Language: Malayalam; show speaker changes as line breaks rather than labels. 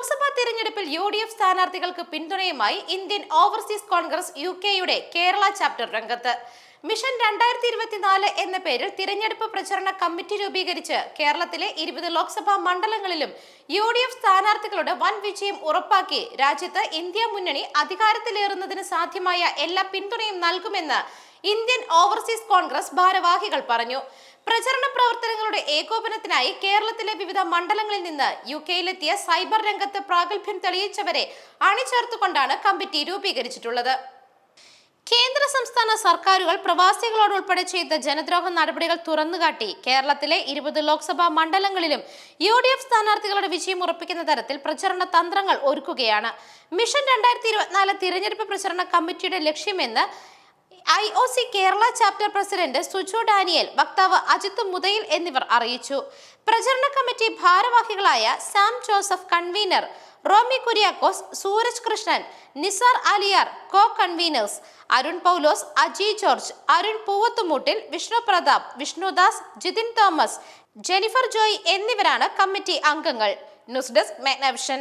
ലോക്സഭാ തെരഞ്ഞെടുപ്പിൽ യു ഡി എഫ് സ്ഥാനാർത്ഥികൾക്ക് പിന്തുണയുമായി ഇന്ത്യൻ ഓവർസീസ് കോൺഗ്രസ് യു കെയുടെ കേരള ചാപ്റ്റർ രംഗത്ത്. മിഷൻ രണ്ടായിരത്തി ഇരുപത്തിനാല് എന്ന പേരിൽ തിരഞ്ഞെടുപ്പ് പ്രചരണ കമ്മിറ്റി രൂപീകരിച്ച് കേരളത്തിലെ ഇരുപത് ലോക്സഭാ മണ്ഡലങ്ങളിലും യു ഡി എഫ് സ്ഥാനാർത്ഥികളുടെ വൻ വിജയം ഉറപ്പാക്കി രാജ്യത്ത് ഇന്ത്യ മുന്നണി അധികാരത്തിലേറുന്നതിന് സാധ്യമായ എല്ലാ പിന്തുണയും നൽകുമെന്ന് ഇന്ത്യൻ ഓവർസീസ് കോൺഗ്രസ് ഭാരവാഹികൾ പറഞ്ഞു. പ്രചരണ പ്രവർത്തനങ്ങളുടെ ഏകോപനത്തിനായി കേരളത്തിലെ വിവിധ മണ്ഡലങ്ങളിൽ നിന്ന് യു കെയിലെത്തിയ സൈബർ രംഗത്ത് പ്രാഗൽഭ്യം തെളിയിച്ചവരെ അണിചേർത്തുകൊണ്ടാണ് കമ്മിറ്റി രൂപീകരിച്ചിട്ടുള്ളത്. കേന്ദ്ര സംസ്ഥാന സർക്കാരുകൾ പ്രവാസികളോട് ഉൾപ്പെടെ ചെയ്ത ജനദ്രോഹ നടപടികൾ തുറന്നുകാട്ടി കേരളത്തിലെ ഇരുപത് ലോക്സഭാ മണ്ഡലങ്ങളിലും യു ഡി എഫ് സ്ഥാനാർത്ഥികളുടെ വിജയം ഉറപ്പിക്കുന്ന തരത്തിൽ പ്രചരണ തന്ത്രങ്ങൾ ഒരുക്കുകയാണ്. മിഷൻ രണ്ടായിരത്തി ഇരുപത്തിനാല് തിരഞ്ഞെടുപ്പ് പ്രചരണ കമ്മിറ്റിയുടെ ലക്ഷ്യമെന്ന് I O C Kerala chapter president Suju Daniel വക്താവ് അജിത് മുതയിൽ എന്നിവർ അറിയിച്ചു. പ്രചരണ കമ്മിറ്റി ഭാരവാഹികളായ Sam Joseph convener Romy Kuriakose Sooraj Krishnan Nisar Aliyar co conveners Arun Paulose Aji George Arun Poovathumoottil Vishnu Prathap Vishnudas Jithin Thomas Jenifer Joy എന്നിവരാണ് കമ്മിറ്റി അംഗങ്ങൾ. News desk Magnavision.